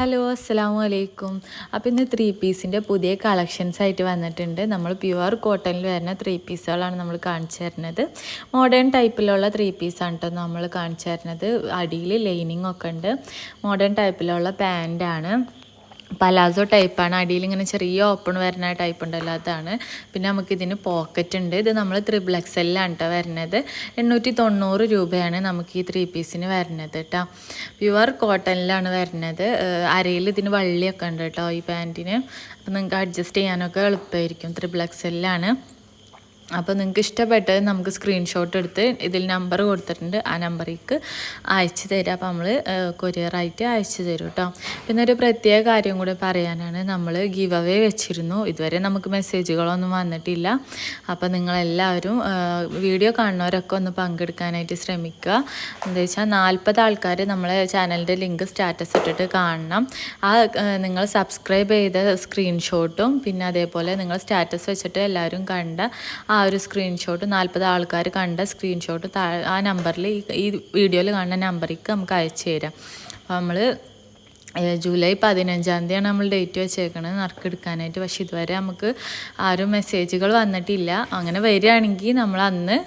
Hello അസ്സാം വലൈക്കും അപ്പോൾ ഇന്ന് ത്രീ പീസിന്റെ പുതിയ കളക്ഷൻസ് ആയിട്ട് വന്നിട്ടുണ്ട്. നമ്മൾ പ്യുവർ കോട്ടണിൽ വരുന്ന ത്രീ പീസുകളാണ് നമ്മൾ കാണിച്ചു തരുന്നത്. മോഡേൺ ടൈപ്പിലുള്ള ത്രീ പീസാണ് കേട്ടോ നമ്മൾ കാണിച്ചു തരുന്നത്. അടിയിൽ ലൈനിങ് ഒക്കെ ഉണ്ട്. മോഡേൺ ടൈപ്പിലുള്ള പാന്റാണ് പലാസോ ടൈപ്പാണ്. അടിയിൽ ഇങ്ങനെ ചെറിയ ഓപ്പൺ വരുന്ന ടൈപ്പ് ഉണ്ടല്ലോ അതാണ്. പിന്നെ നമുക്ക് ഇതിന് പോക്കറ്റ് ഉണ്ട്. ഇത് നമ്മൾ ത്രിബിൾ എക്സെല്ലാണ് കേട്ടോ വരുന്നത്. എണ്ണൂറ്റി തൊണ്ണൂറ് രൂപയാണ് നമുക്ക് ഈ ത്രീ പീസിന് വരുന്നത് കേട്ടോ പ്യുവർ കോട്ടണിലാണ് വരുന്നത്. അരയിൽ ഇതിന് വള്ളിയൊക്കെ ഉണ്ട് കേട്ടോ ഈ പാന്റിന് അപ്പം നിങ്ങൾക്ക് അഡ്ജസ്റ്റ് ചെയ്യാനൊക്കെ എളുപ്പമായിരിക്കും ത്രിബിൾ എക്സെല്ലാണ് അപ്പോൾ നിങ്ങൾക്ക് ഇഷ്ടപ്പെട്ടത് നമുക്ക് സ്ക്രീൻഷോട്ട് എടുത്ത് ഇതിൽ നമ്പർ കൊടുത്തിട്ടുണ്ട്. ആ നമ്പറിലേക്ക് അയച്ചു തരാം. അപ്പോൾ നമ്മൾ കൊറിയറായിട്ട് അയച്ചു തരും കേട്ടോ പിന്നെ ഒരു പ്രത്യേക കാര്യം കൂടി പറയാനാണ്. നമ്മൾ ഗീവ് അവേ വെച്ചിരുന്നു. ഇതുവരെ നമുക്ക് മെസ്സേജുകളൊന്നും വന്നിട്ടില്ല. അപ്പോൾ നിങ്ങളെല്ലാവരും വീഡിയോ കാണുന്നവരൊക്കെ ഒന്ന് പങ്കെടുക്കാനായിട്ട് ശ്രമിക്കുക. എന്താ വെച്ചാൽ നാൽപ്പത് ആൾക്കാർ നമ്മളെ ചാനലിന്റെ ലിങ്ക് സ്റ്റാറ്റസ് ഇട്ടിട്ട് കാണണം. ആ നിങ്ങൾ സബ്സ്ക്രൈബ് ചെയ്ത സ്ക്രീൻഷോട്ടും പിന്നെ അതേപോലെ നിങ്ങൾ സ്റ്റാറ്റസ് വെച്ചിട്ട് എല്ലാവരും കണ്ട ആ ഒരു സ്ക്രീൻഷോട്ട് നാൽപ്പത് ആൾക്കാർ കണ്ട സ്ക്രീൻഷോട്ട് ആ നമ്പറിൽ ഈ വീഡിയോയിൽ കാണുന്ന നമ്പറിലേക്ക് നമുക്ക് അയച്ചു തരാം. അപ്പോൾ നമ്മൾ ജൂലൈ പതിനഞ്ചാം തീയതിയാണ് നമ്മൾ ഡേറ്റ് വെച്ചേക്കണത്. നറുക്കെടുക്കാനായിട്ട് പക്ഷേ ഇതുവരെ നമുക്ക് ആരും മെസ്സേജുകൾ വന്നിട്ടില്ല. അങ്ങനെ വരികയാണെങ്കിൽ നമ്മൾ അന്ന്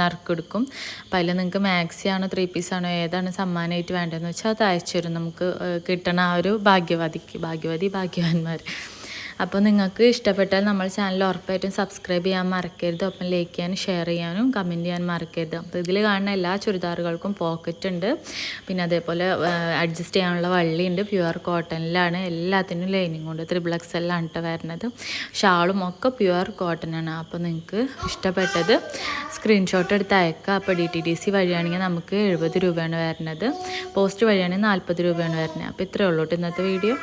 നറുക്കെടുക്കും അപ്പം അതിൽ നിങ്ങൾക്ക് മാക്സി ആണോ ത്രീ പീസ് ആണോ ഏതാണ് സമ്മാനമായിട്ട് വേണ്ടതെന്ന് വെച്ചാൽ അത് അയച്ചു തരും. നമുക്ക് കിട്ടണ ആ ഒരു ഭാഗ്യവതിക്ക് ഭാഗ്യവതി ഭാഗ്യവാന്മാർ അപ്പോൾ നിങ്ങൾക്ക് ഇഷ്ടപ്പെട്ടാൽ നമ്മൾ ചാനൽ ഉറപ്പായിട്ടും സബ്സ്ക്രൈബ് ചെയ്യാൻ മറക്കരുത്. ഒപ്പം ലൈക്ക് ചെയ്യാനും ഷെയർ ചെയ്യാനും കമന്റ് ചെയ്യാൻ മറക്കരുത്. അപ്പോൾ ഇതിൽ കാണുന്ന എല്ലാ ചുരിദാറുകൾക്കും പോക്കറ്റ് ഉണ്ട്. പിന്നെ അതേപോലെ അഡ്ജസ്റ്റ് ചെയ്യാനുള്ള വള്ളിയുണ്ട് പ്യുവർ കോട്ടണിലാണ് എല്ലാത്തിനും ലൈനിങ് ഉണ്ട്. ത്രിബിൾ എക്സ് എല്ലാം ഇട്ട് വരുന്നത് ഷാളും ഒക്കെ പ്യുവർ കോട്ടനാണ് അപ്പോൾ നിങ്ങൾക്ക് ഇഷ്ടപ്പെട്ടത് സ്ക്രീൻഷോട്ട് എടുത്ത് അയക്കുക. അപ്പോൾ ഡി ടി ഡി സി വഴിയാണെങ്കിൽ നമുക്ക് എഴുപത് രൂപയാണ് വരുന്നത് പോസ്റ്റ് വഴിയാണെങ്കിൽ നാൽപ്പത് രൂപയാണ് വരുന്നത് അപ്പോൾ ഇത്രയേ ഉള്ളൂ ഇന്നത്തെ വീഡിയോ